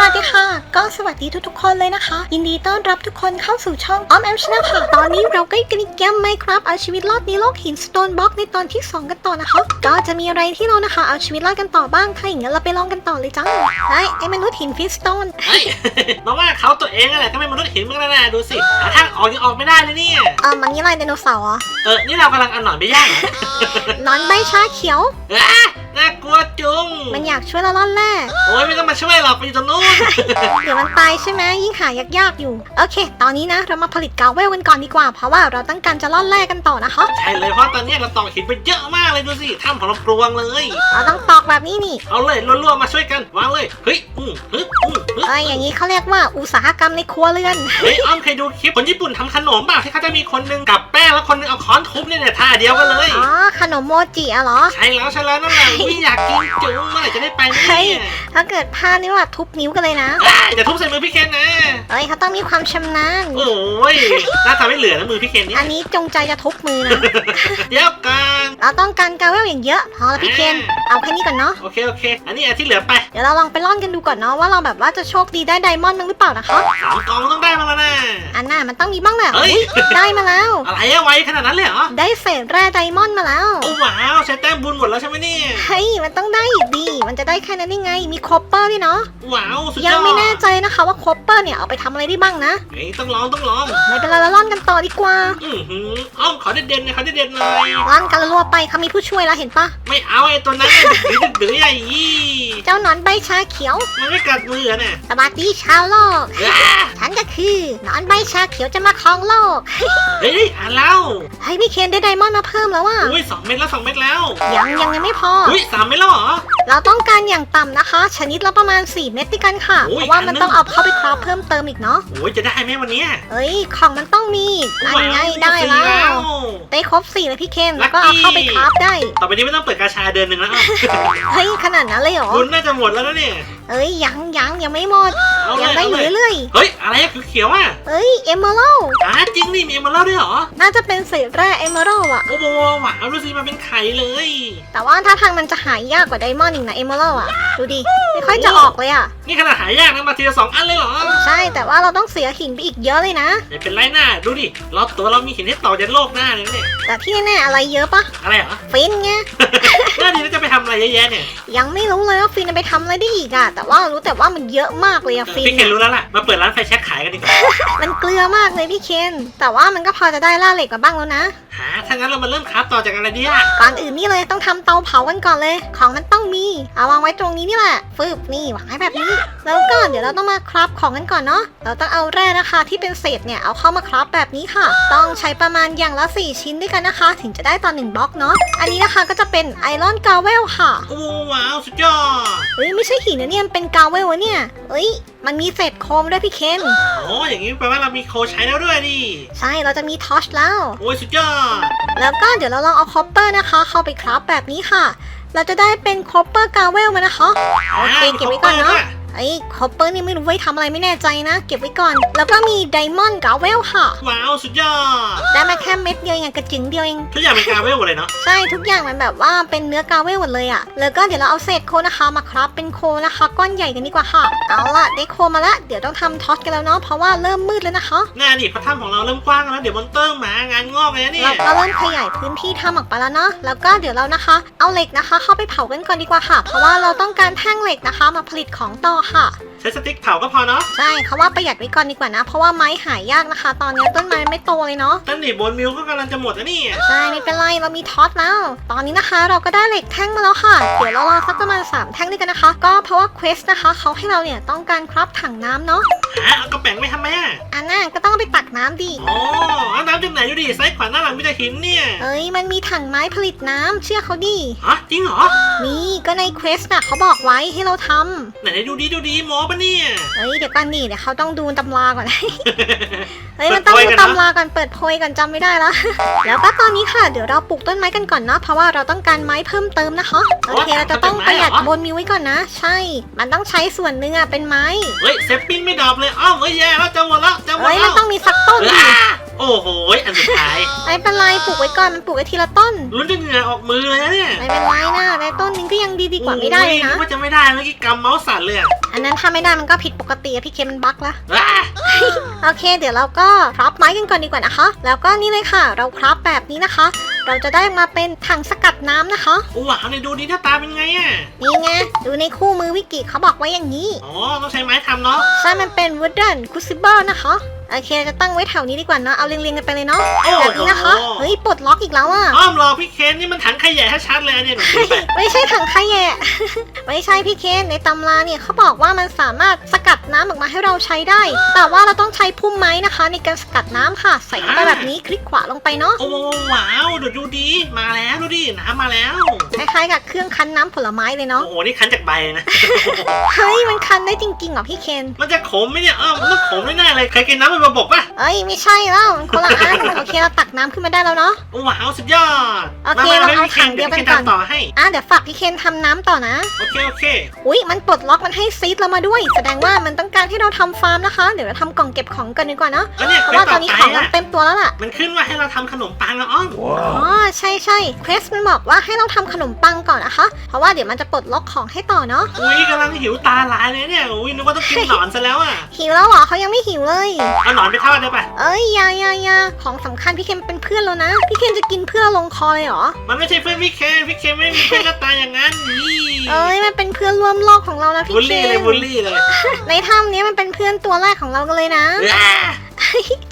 สวัสดีค่ะ ก็สวัสดีทุกๆคนเลยนะคะ ยินดีต้อนรับทุกคนเข้าสู่ช่องออมแอมชนะค่ะ ตอนนี้เราก็อยู่กันในเกมไมครับเอาชีวิตรอดในโลกหินสโตนบล็อกในตอนที่ 2 กันต่อนะคะ ก็จะมีอะไรที่เรานะคะเอาชีวิตรอดกันต่อบ้างถ้าอย่างนั้นเราไปลองกันต่อเลยจ้าไอ้ไอ้มนุษย์หินฟิสโตนเฮ้ยมาว่าเขาตัวเองนั่นแหละก็ไม่มนุษย์หินมึงนั่นน่ะดูสิหาทางออกยังออกไม่ได้เลยเนี่ยเออมันนี่อะไรไดโนเสาร์เหรอเออนี่เรากำลังเอาหนอนไปย่างเหรอหนอนใบชาเขียวอะน่ากลัวจุงมันอยากช่วยเราล่อนแร่โอ้ยไม่ต้องมาช่วยหรอกไปอยู่ตรงนู้นเดี๋ยวมันตายใช่ไหมยิ่งหายากๆอยู่ โอเค ตอนนี้นะ เรามาผลิตกาวเวลกันก่อนดีกว่า เพราะว่าเราต้องการจะล่อนแร่กันต่อนะคะใช่เลยเพราะตอนนี้เราตอกหินไปเยอะมากเลยดูสิถ้ำของเรากลวงเลย เราต้องตอกแบบนี้นี่ เอาเลยรัวๆมาช่วยกันวางเลยเฮ้ยอืมฮึอืมฮึเอ้ยอย่างนี้เขาเรียกว่าอุตสาหกรรมในครัวเรือนเฮ้ยอ้อมเคยดูคลิปคนญี่ปุ่นทำขนมเปล่าที่เขาจะมีคนหนึงกับแป้งแล้วคนหนึงเอาค้อนทุบเนี่ยเนี่ยท่าเดียวกันเลยอ๋อขนมโมจิอะเหรอใช่แล้วใช่แล้วนั่นแหละอุ้ยอยากกินจุงเมื่อไหร่จะได้ไปเนี่เฮ้ยยถ้าเกิดพลาดนี่ว่าทุบนิ้วกันเลยนะ อะอย่าทุบใส่มือพี่เคนนะ เอ้ยเขาต้องมีความชำนาญ โอ้ยน่าทำให้เหลือนะมือพี่เคนเนี่อัยนนี้จงใจจะทุบมือนะ เดี๋ยวกันเราต้องการกาวเวลอย่างเยอะ พอแล้วพี่เคน เอาแค่นี้ก่อนเนาะ โอเคโอเค อันนี้อันที่เหลือไปเดี๋ยวเราลองไปล่อนกันดูก่อนเนาะว่าเราแบบว่าจะโชคดีได้ไดมอนด์มั้งหรือเปล่านะคะ สามกองต้องได้มาแล้วนะ อันน่ะมันต้องมีบ้างแหละเฮ้ย อุ๊ยได้มาแล้ว อะไรอะไวขนาดนั้นเลยเหรอได้เศษแร่ไดมอนด์มาแล้ว โอ้ว้าวใช้แต้มบุญหมดแล้วใช่ไหมเนี่ยเฮ้ยมันต้องได้อีกดี มันจะได้แค่นั้นได้ไง มีคอปเปอร์ด้วยเนาะ ว้าว สุดยอดยังไม่แน่ใจนะคะว่าคอปเปอร์เนี่ยเอาไปทำอะไรได้บ้างนะเฮ้ยต้องลองต้องลอง ไม่เป็นไรเราล่อนกันต่อดีกว่าอือหืออ้อมขอเด็ดๆหน่อยขอเด็ดๆหน่อยล่อนกันรัวๆไปเขามีผู้ช่วยแล้วเห็นปะไม่เอาไอ้ตัวนั้นน่ะดื้อดื้อใหญ่ยี่ เจ้าหนอนใบชาเขียว มันไม่กัดมืออะเนี่ยสวัสดีชาวโลกอ่าฉันก็คือหนอนใบชาเขียวจะมาครองโลก เฮ้ยอ่านแล้วเฮ้ยพี่เคนได้ไดมอนด์มาเพิ่มแล้วว่ะอุ้ยสองเม็ดแล้วสองเม็ดแล้วยังยังยังไม่พออุ้ยสามเม็ดแล้วเหรอ เราต้องการอย่างต่ำนะคะ ชนิดละประมาณ 4 เม็ดด้วยกันค่ะโอ้เพยราะว่ามันอันนั้นต้องเอาเข้าไปคราฟเพิ่มเติมอีกเนาะโอ้ยจะได้ไหมวันเนี้ยเอ้ยของมันต้องมีนั่นไงได้แล้วได้ครบ4เลยพี่เคนแล้วก็เอาเข้าไปคราฟได้ ต่อไปนี้ไม่ต้องเปิดกาชาเดือนหนึ่งแล้วอ้อมเฮ้ยขนาดนั้นเลยเหรอคุณน่าจะหมดแล้วนะเนี่ย เอ้ยยังยังยังไม่หมด เอาเลยังยได้เอาอยู่เลย เรื่อยเฮ้ย อะไรอะคือเขียวอะๆเอ้ยเอมเมอรัลอ่าจริงนี่มีเอมาเล่าด้วยเหรอ น่าจะเป็นเศษแร่เอมเมอรัลอะโอ้โหหวานดูสิมาเป็นไข่เลย แต่ว่าถ้าทางมันจะหายยากกว่าไดมอนด์อีกนะเอมเมอรัลอะดูดิไม่ค่อยจะออกเลยอะนี่ขนาดหายากนะมาทีละสองอันเลยเหรอใช่แต่ว่าเราต้องเสียหินไปอีกเยอะเลยนะ ไม่เป็นไรหน้าดูดิเราตัวเรามีหินให้ต่อยันโลกหน้าเลยเนี่ย แต่ที่แน่ๆอะไรเยอะปะอะไรเหรอฟินไงหน้าดีแล้วจะไปทำอะไรเยอะแยะเนี่ยยังไม่รู้เลยว่าฟินจะไปทำอะไรได้อีกอะแต่ว่ารู้แต่ว่ามันเยอะมากเลยอะฟินพี่เคนอะรู้แล้วล่ะ มาเปิดร้านไฟแช็กขายกันดีกว่ามันเกลือมากเลยพี่เคนแต่ว่ามันก็พอจะได้ล่าเหล็กมาบ้างแล้วนะ หาถ้างั้นเรามาเริ่มคราฟต่อจากอะไรดีอะก่อนอื่นนี่เลยต้องทำเตาเผากันก่อนเลย ของมันต้องมีเอาวางไว้ตรงนี้นี่แหละฟึบนี่วางไว้แบบนี้ แล้วก็เดี๋ยวเราต้องมาคราฟของกันก่อนเนาะเราต้องเอาแร่นะคะที่เป็นเศษเนี่ยเอาเข้ามาคราฟแบบนี้ค่ะ ต้องใช้ประมาณอย่างละ 4 ชิ้นด้วยกันนะคะ ถึงจะได้ต่อหนึ่งบล็อกเนาะ อันนี้นะคะก็จะเป็นไอรอนกาเวลค่ะ โอ้ว้าวสุดยอดเฮ้ยไม่ใช่หินนะเนี่ยมันเป็นกาเวลวะเนี่ยเฮ้ยมันมีเศษโคมด้วยพี่เคนโอ้อย่างนี้แปลว่าเรามีโคใช้แล้วด้วยดิใช่เราจะมีทอชแล้ว โอ้ยสุดยอด แล้วก็เดี๋ยวเราลองเอาคอปเปอร์นะคะ เข้าไปคราฟแบบนี้ค่ะ เราจะได้เป็นคอปเปอร์กาเวลมานะคะ โอเคเก็บไว้ก่อนเนาะ ไอ้คอปเปอร์นี่ไม่รู้ไว้ทำอะไรไม่แน่ใจนะ เก็บไว้ก่อน แล้วก็มีไดมอนด์กาเวลค่ะ ว้าวสุดยอดได้มาแค่เม็ดเดียวเองกระจึงเดียวเอง ทุกอย่างเป็นกาเวลหมดเลยเนาะ ใช่ทุกอย่างมันแบบว่าเป็นเนื้อกาเวลหมดเลยอะแล้วก็เดี๋ยวเราเอาเศษโคนะคะมาคราฟเป็นโคนะคะ ก้อนใหญ่กันดีกว่าค่ะ เอาล่ะได้โคมาละเดี๋ยวต้องทำท็อตกันแล้วเนาะเพราะว่าเริ่มมืดแล้วนะคะหน้าดิพระถ้ำของเราเริ่มกว้างแล้วเดี๋ยวมอนเตอร์หมางานงอกเลยนะเนี่ยเราก็เริ่มขยายพื้นที่ทำออกไปแล้วเนาะแล้วก็เดี๋ยวเรานะคะ เอาเหล็กนะคะ เข้าไปเผากันก่อนดีกว่าค่ะ เพราะว่าเราต้องการแท่งเหล็กนะคะ มาผลิตของต่อค่ะ ใช้สติ๊กเผาก็พอเนาะใช่เขาว่าประหยัดไว้ก่อนดีกว่านะ เพราะว่าไม้หายากนะคะ ตอนนี้ต้นไม้ไม่โตเลยเนาะตั้นดิบนมิวก็กำลังจะหมดแล้วนี่ใช่ไม่เป็นไรเรามีท็อตแล้ว ตอนนี้นะคะเราก็ได้เหล็กแท่งมาแล้วค่ะ เดี๋ยวเรารอสักประมาณ3แท่งด้วยกันนะคะ ก็เพราะว่าเควสนะคะเขาให้เราเนี่ยต้องการครับถังน้ำเนาะหาเอากระแป๋งไปทำไมอะอันน่าก็ต้องเอาไปตักน้ำดิอ๋อเอาน้ำจากไหนดูดิซ้ายขวาหน้าหลังมีแต่หินเนี่ยเอ้ยมันมีถังไม้ผลิตน้ำเชื่อเขาดิฮะจริงเหรอมีก็ในเควสน่ะเขาบอกไว้ให้เราทำไหนดูดีดูดีหมอปะเนี่ยเอ้ยเดี๋ยวกันดิเดี๋ยวเขาต้องดูตำราก่อน เฮ้ยมันต้องเปิดดูโพยกันนะตำราก่อนเปิดโพยก่อนจำไม่ได้แล้ว แล้วก็ตอนนี้ค่ะเดี๋ยวเราปลูกต้นไม้กันก่อนนะเพราะว่าเราต้องการไม้เพิ่มเติมนะคะโอเคเราจะต้องประหยัดบนมิวไว้ก่อนนะ ใช่ มันต้องใช้ส่วนหนึ่งอะเป็นไม้ เฮ้ยเซฟปิ้งไม่ดรอปเลยอ้าวเฮ้ยแย่แล้วจะหมดแล้วจะหมดเฮ้ยแล้มันวต้องมีสักต้นดิอ้า โอ้โหอันสุดท้าย ไม่เป็นไรปลูกไว้ก่อนมันปลูกไว้ทีละต้นลุ้นจนเหงื่อออกมือเลยนะเนี่ยไม่เป็นไรนะในต้นนึงก็ยังดีดีกว่าไม่ได้เลยโอ้นะนึกว่าจะไม่ได้เมื่อกี้กำเมาส์สั่นเลยอะอันนั้นถ้าไม่ได้มันก็ผิดปกติอะพี่เคมันบั๊กละ ว้าโอเค เดี๋ยวเราก็คราฟไม้กันก่อนดีกว่านะคะ แล้วก็นี่เลยค่ะ เราคราฟแบบนี้นะคะ เราจะได้มาเป็นถังสกัดน้ำนะคะโอ้ว้าวเนี่ยดูดีหน้าตาเป็นไงอะ นี่ไง ดูในคู่มือวิกิเขาบอกไว้อย่างนี้ อ๋อ ต้องใช้ไม้ทำเนาะ ใช่มันเป็น wooden crucible นะคะ โอเคจะตั้งไว้แถวนี้ดีกว่าเนอะเอาเรียงๆกันไปเลยเนาะโอ้แบบนี้นะคะเฮ้ยปลดล็อกอีกแล้วอะอ้อมรอพี่เคนนี่มันถังขยะชัดๆเลยอันเนี่ยหนูคิดไปไม่ใช่ถังขยะไม่ใช่พี่เคนในตำราเนี่ยเขาบอกว่ามันสามารถสกัดน้ำออกมาให้เราใช้ได้ แต่ว่าเราต้องใช้พุ่มไม้นะคะ ในการสกัดน้ำค่ะ ใส่เข้าไปแบบนี้คลิกขวาลงไปเนาะโอ้ว้าวเดี๋ยวดูดีมาแล้วดูดิน้ำมาแล้วคล้ายๆกับเครื่องคั้นน้ำผลไม้เลยเนาะโอ้โหนี่คั้นจากใบเลยนะเฮ้ยมันคั้นได้จริงๆเหรอพี่เคนมันจะขมไหมเนี่ยอ้อมมันต้องขมแน่ๆเลยเคยกินน้ำเป็นระบบป่ะเอ้ยไม่ใช่แล้วมันคนละอันโอเคเราตักน้ำขึ้นมาได้แล้วเนาะ โอ้ว้าวสุดยอดโอเคมๆเราเอาพี่คถังเดียวกันพี่คก่อนทำต่อให้อะเดี๋ยวฝากพี่เคนทำน้ำต่อนะ โอเคโอเค อุ้ยมันปลดล็อกมันให้ซีดเรามาด้วย แสดงว่ามันต้องการให้เราทำฟาร์มนะคะ เดี๋ยวเราทำกล่องเก็บของกันดีกว่าเนาะแล้วเนี่ยเพเควราะสว่าตต่ออนนี้ไปของเราอะเต็มตัวแล้วล่ะ มันขึ้นว่าให้เราทำขนมปังนะอ้อมอ๋อใช่ใช่เควสมันบอกว่าให้เราทำขนมปังก่อนนะคะ เพราะว่าเดี๋ยวมันจะปลดล็อกของให้ต่อเนาะ อุ้ยกำลังหิวตาลายเลยเนี่ย อุ้ยนึกว่าต้องกินหนอนซะแล้วอะ หิวแล้วเหรอเขายังไม่หิวเลยเอาหนอนไปทอดได้ปะเอ้ยอยาอยาอยาของสำคัญพี่เคนเป็นเพื่อนแล้วนะ พี่เคนจะกินเพื่อลงคอเลยเหรอ มันไม่ใช่เพื่อนพี่เคนพี่เคนไม่มีเพื่อนหน้าตาอย่างนั้นนี่เอ้ยมันเป็นเพื่อนร่วมโลกของเรานะพี่บูลเคนลี่เลยบูลลี่เลยในถ้ำนี้มันเป็นเพื่อนตัวแรกของเรากันเลยนะ อ่า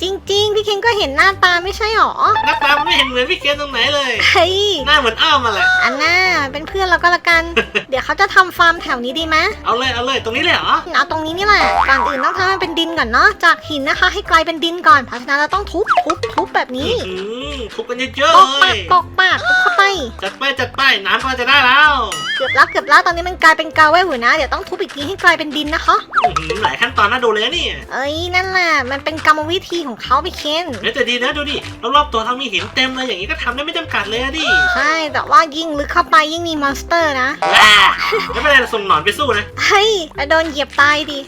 จริง ๆ พี่เคนก็เห็นหน้าตาไม่ใช่หรอหน้าตามันไม่เห็นเหมือนพี่เคนตรงไหนเลย เฮ้ย หน้าเหมือนอ้อมมาแหละอันน่าเป็นเพื่อนเราก็แล้วกัน เดี๋ยวเขาจะทำฟาร์มแถวนี้ดีไหมเอาเลยเอาเลยตรงนี้เลยเหรอ เอาตรงนี้นี่แหละ ก่อนอื่นต้องทำให้มันเป็นดินก่อนเนาะ จากหินนะคะ ให้กลายเป็นดินก่อน เพราะฉะนั้นเราต้องทุบทุบทุบแบบนี้ อื้อหือทุบกันเยอะปอกๆเลปากยปอกปากทุบเข้าไป จัดไปจัดไปน้ำกำลังจะได้แล้วเกือบแล้วเกือบแล้วตอนนี้มันกลายเป็นกาวไว้อยู่นะ เดี๋ยวต้องทุบอีกทีให้กลายเป็นดินนะคะ อื้อหือหลายขั้นตอนน่าดูเลยนะเนี่ยเอ้ยนั่นแหละ มันเป็นกรรมวิธีของเขาพี่เคนเดี๋ยวแต่ดีนะดูดิรอบๆตัวเรามีหินเต็มเลยอย่างนี้ก็ทำได้ไม่จำกัดเลยอะดิใช่แต่ว่ายิ่งลึกเข้าไปยิ่งมีมอนสเตอร์นะ อ่าไม่เป็นไรเราส่งหนอนไปสู้นะ เฮ้ยโดนเหยียบตายดิ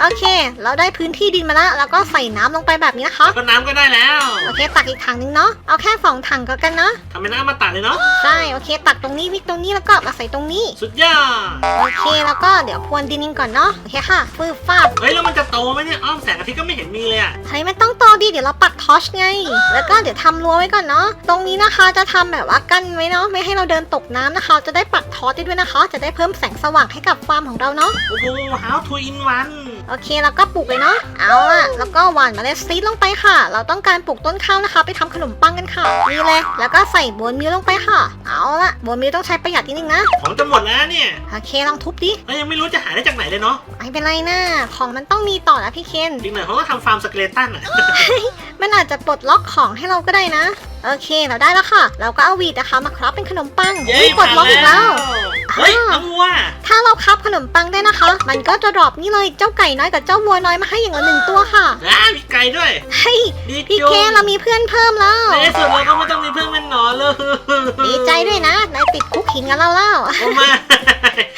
โอเค เราได้พื้นที่ดินมาแล้วแล้วก็ใส่น้ำลงไปแบบนี้นะคะแล้วก็น้ำก็ได้แล้วโอเค ตักอีกถังนึงเนาะ เอาแค่สองถังก็กันนะทำเป็นน้ำมาตัดเลยเนาะ ใช่ โอเค ตักตรงนี้วิกตรงนี้แล้วก็มาใส่ตรงนี้ สุดยอด โอเค แล้วก็เดี๋ยวพรวนดินกันก่อนเนาะ โอเคค่ะฟืบฟาบ เฮ้ยแล้วมันจะโตไหมเนี่ย อ้อมแสงอาทิตย์ก็ไม่เห็นมีเลยอะเฮ้ยไม่ต้องโตดิเดี๋ยวเราปักทอชไง แล้วก็เดี๋ยวทำรั้วไว้ก่อนเนาะ ตรงนี้นะคะจะทำแบบว่ากั้นไว้เนาะไม่ให้เราเดินตกน้ำนะคะ จะได้ปักทอชได้ด้วยนะคะ จะได้เพิ่มแสงสว่างให้กับฟาร์มของเราเนาะ โอ้โห how to in one โอเคแล้วก็ปลูกเลยเนาะเอาล่ะแล้วก็หว่านเมล็ดซีดลงไปค่ะ เราต้องการปลูกต้นข้าวนะคะ ไปทำขนมปังกันค่ะนี่เลย แล้วก็ใส่บวนมิลลงไปค่ะ เอาล่ะบวนมิลต้องใช้ประหยัดนิดนึงนะของจะหมดแล้วเนี่ยโอเคลองทุบดิแล้วยังไม่รู้จะหาได้จากไหนเลยเนาะไม่เป็นไรนะของมันต้องมีต่อนะพี่เคนอีกหน่อยเขาก็ทำฟาร์มสเกเลตันอะมันอาจจะปลดล็อกของให้เราก็ได้นะ โอเคเราได้แล้วค่ะ เราก็เอาวีดนะคะมาครับเป็นขนมปังเย้อุ๊ยปลดล็อกอีกแล้วเฮ้ยน้องวัวถ้าเราครับขนมปังได้นะคะ มันก็จะดรอปนี่เลยเจ้าไก่น้อยกับเจ้าวัวน้อยมาให้อย่างละหนึ่งตัวค่ะอ่ามีไก่ด้วยเฮ้ยดีพี่จุเคนเรามีเพื่อนเพิ่มแล้วในที่สุดเราก็ไม่ต้องมีเพื่อนเป็นหนอนเลยดีใจด้วยนะนายติดคุกหินกับเราแล้วโอ้มา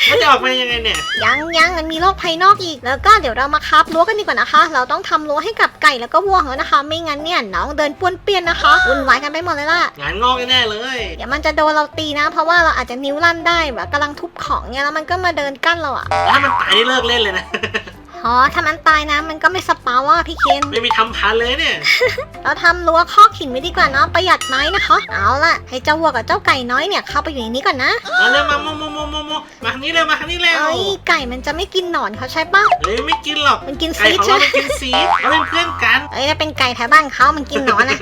มันจะออกมายังไงเนี่ยยังยังมันมีโลกภายนอกอีกแล้วก็เดี๋ยวเรามาครับรั้วกันดีกว่านะคะ เราต้องทำรั้วให้กับไก่แล้วก็วัวของเรานะคะ ไม่งั้นเนี่ยน้องเดินป้วนเปี้ยนนะคะวุ่นวายกันไปหมดเลยล่ะ งานงอกแน่ๆเลย เดี๋ยวมันจะโดนเราตีนะ เพราะว่าเราอาจจะนิ้วลั่นได้แบบกำลังทุบของเนี่ยแล้วมันก็มาเดินกั้นเราอะแล้วถ้ามันตายนี่เลิกเล่นเลยนะ อ๋อถ้ามันตายนะมันก็ไม่สปาว่าพี่เคนไม่มีทำพันเลยเนี่ยเราทำรั้วคอกหินไว้ดีกว่าเนาะประหยัดไม้นะคะเอาล่ะให้เจ้าวัวกับเจ้าไก่น้อยเนี่ยเข้าไปอยู่ในนี้ก่อนนะมาเร็วมาโมโมโมโมโมมาทางนี้เร็วมาทางนี้เร็วเอ้ยไก่มันจะไม่กินหนอนเขาใช่ปะเฮ้ยไม่กินหรอกมันกินไก่ซีดของใช่เราไหมไม่กินซีดเราเป็นเพื่อนกันเอ้ยถ้าเป็นไก่แถวบ้านเขามันกินหนอนนะ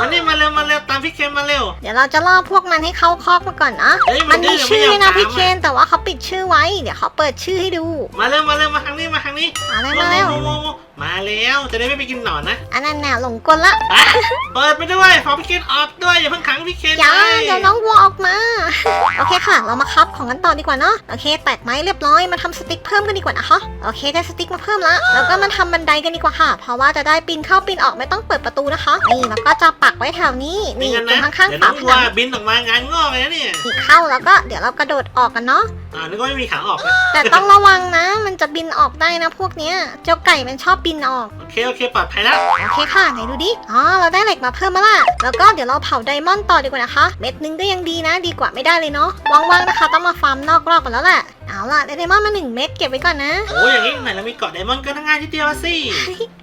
มานี่มาเร็วมาเร็วตามพี่เคนมาเร็ว เดี๋ยวเราจะล่อพวกมันให้เข้าคอกมาก่อนนะเฮ้ยมัมันนดื้มีอชื่อไม่ยอมนะตามพี่อะ เคนแต่ว่าเขาปิดชื่อไว้ เดี๋ยวเขาเปิดชื่อให้ดู มาเร็วมาเร็วมาทางนี้มาทางนี้มาเลยมาเร็วโมโมโมมาแล้วจะได้ไม่ไปกินหนอนนะอันนั้นน่ะหลงกลละอะเปิดไปด้วยขอพี่เคนออกด้วยอย่าเพิ่งขังพี่เคนอย่าไว้เดี๋ยวน้องวัวออกมา โอเคค่ะ เรามาคับของกันต่อดีกว่าเนาะโอเค แตกไม้เรียบร้อยมาทำสติ๊กเพิ่มกันดีกว่านะคะโอเคได้สติ๊กมาเพิ่มละแล้วก็มาทำบันไดกันดีกว่าค่ะ เพราะว่าจะได้ปีนเข้าปีนออกไม่ต้องเปิดประตูนะคะนี่แล้วก็จะปักไว้แถวนี้นี่นี่งั้นตรนะงข้างเดี๋ยวๆน้ฝาองผวัวนังบินออกมางานงอกเลยนะเนี่ย นี่เข้าแล้วก็เดี๋ยวเรากระโดดออกกันเนาะอ่านึกว่าไม่มีขาออกนะแต่ต้องระวังนะ มันจะบินออกได้นะพวกเนี้ย เจ้าไก่มันชอบบินออก โอเคโอเคปลอดภัยแล้ว โอเคค่ะ ไหนดูดิ อ๋อ เราได้เหล็กมาเพิ่มมาละแล้วก็เดี๋ยวเราเผาไดมอนด์ต่อดีกว่านะคะ เม็ดนึงก็ยังดีนะ ดีกว่าไม่ได้เลยเนาะ ว่างๆนะคะ ต้องมาฟาร์มนอกรอบกันแล้วแหละเอาล่ะได้ไดมอนด์มาหนึ่งเม็ดเก็บไว้ก่อนนะ โอ้ยอย่างนี้ไหนเรามีเกาะไดมอนด์ก็ง่ายทีเดียวสิ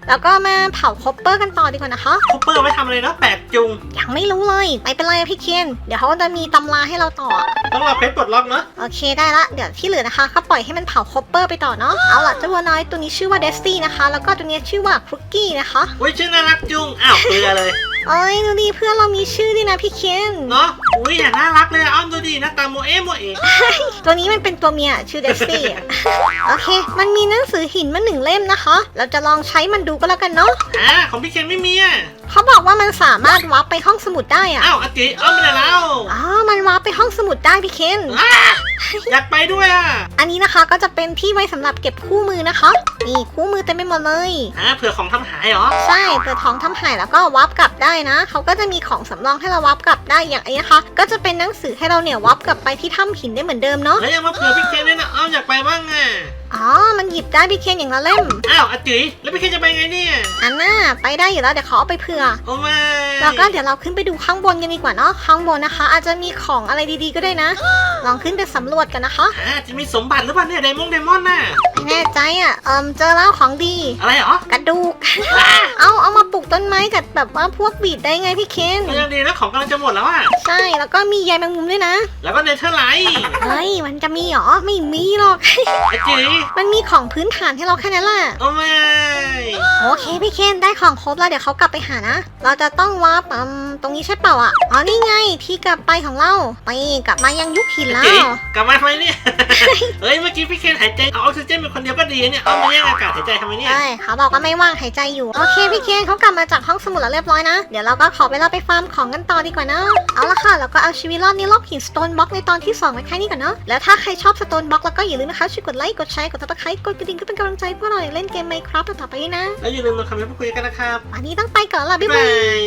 แล้วก็มาเผาคอปเปอร์กันต่อดีกว่านะคะคูเปอร์ไว้ทำอะไรเนาะแปลกจุง ยังไม่รู้เลยไม่เป็นไรอะพี่เคนเดี๋ยวเขาก็จะมีตำราให้เราต่อ ต้องรอเพชรปลดล็อกเนาะ โอเคได้ละ เดี๋ยวที่เหลือนะคะก็ปล่อยให้มันเผาคอปเปอร์ไปต่อเนาะ เอาล่ะเจ้าวัวน้อยตัวนี้ชื่อว่าเดสตี้นะคะ แล้วก็ตัวนี้ชื่อว่าครุกกี้นะคะ อุ้ยชื่อน่ารักจุง อ้าวเกลือเลย เอ้ยดูดิเพื่อนเรามีชื่อด้วยนะพี่เคนเนาะอุ้ยอย่างน่ารักเลยอะอ้อมดูดิหน้าตาโมเอะโมเอะตัวนี้มันเป็นตัวเมียชื่อเดสตี้โอเค มันมีหนังสือหินมาหนึ่งเล่มนะคะ เราจะลองใช้มันดูก็แล้วกันเนาะอ่าของพี่เคนไม่มีอะเขาบอกว่า มันสามารถวาร์ปไปห้องสมุดได้อะอ้าวอาจิอ้อมไปไหนแล้วอ๋อ มันวาร์ปไปห้องสมุดได้พี่เคนอ้าอยากไปด้วยอะอันนี้นะคะก็จะเป็นที่ไว้สำหรับเก็บคู่มือนะคะ นี่คู่มือเต็มไปหมดเลยอ่าเผื่อของทำหายเหรอ ใช่เปิดท้องทำหายแล้วก็วาร์ปกลับได้นะ เขาก็จะมีของสำรองให้เราวาร์ปกลับได้อย่างไอ้นะคะ ก็จะเป็นหนังสือให้เราเนี่ยวาร์ปกลับไปที่ถ้ำหินได้เหมือนเดิมเนาะ แล้วยังมาเผื่อพี่เคนด้วยนะอ้อมอยากไปบ้างอะ อ๋อมัน หยิบได้พี่เคนอย่างละเล่ม อ้าวอาจิแล้วพี่เคนจะไปไงเนี่ยอันน่าไปได้อยู่แล้วเดี๋ยวเขาเอาไปเผื่อ โอ้ไม่แล้วก็เดี๋ยวเราขึ้นไปดูข้างบนกันดีกว่าเนาะข้างบนนะคะ อาจจะมีของอะไรดีๆก็ได้นะ ลองขึ้นไปสำรวจกันนะคะอ่าจะมีสมบัติหรือเปล่าเนี่ยไดมงไดมอนด์น่ะไม่แน่ใจอะเอิมเจอแล้วของดี อะไรเหรอ กระดูกอ่าเอาเอามาปลูกต้นไม้กับแบบว่าพวกบีดได้ไงพี่เคนก็ยังดีนะของกำลังจะหมดแล้วอะ ใช่แล้วก็มีใยแมงมุมด้วยนะ แล้วก็เนเธอร์ไลท์เฮ้ยมันจะมีเหรอไม่มีหรอกอาจิมันมีของพื้นฐานให้เราแค่นั้นแหละโอ้ไม่โอเคพี่เคนได้ของครบแล้วเดี๋ยวเขากลับไปหานะ เราจะต้องวาร์ปอืมตรงนี้ใช่เปล่าอะอ๋อนี่ไงที่กลับไปของเราไปกลับมายังยุคหินอาแล้จิวกลับมาทำไมเนี่ย เฮ้ยเมื่อกี้พี่เคนหายใจเอาออกซิเจนเป็นคนเดียวก็ดีเนี่ยเอามาแย่งอากาศหายใจทำไมเนี่ย ใช่เขาบอกว่าไม่ว่างหายใจอยู่ โอเคพี่เคนเขากลับมาจากห้องสมุดแล้วเรียบร้อยนะ เดี๋ยวเราก็ขอเวลาไปฟาร์มของกันต่อดีกว่านะเอาละค่ะแล้วก็เอาชีวิตรอดในโลกหินสโตนบ็อกในตอนที่2ไว้แค่นี้ก่อนเนาะแล้วถ้าใครชอบสโตนบ็อกแล้วก็อย่าลืมนะคะช่วยกดไลค์กดแชร์กดติดตามกดกระดิ่งก็เป็นกำลังใจให้พวกเราเล่นเกมไมค์ครับต่อไปด้วยนะ แล้วอย่าลืมมาคอมเมนต์พูดคุยกันนะครับ วันนี้ต้องไปก่อนละบ๊ายบ๊ายบาบาย ย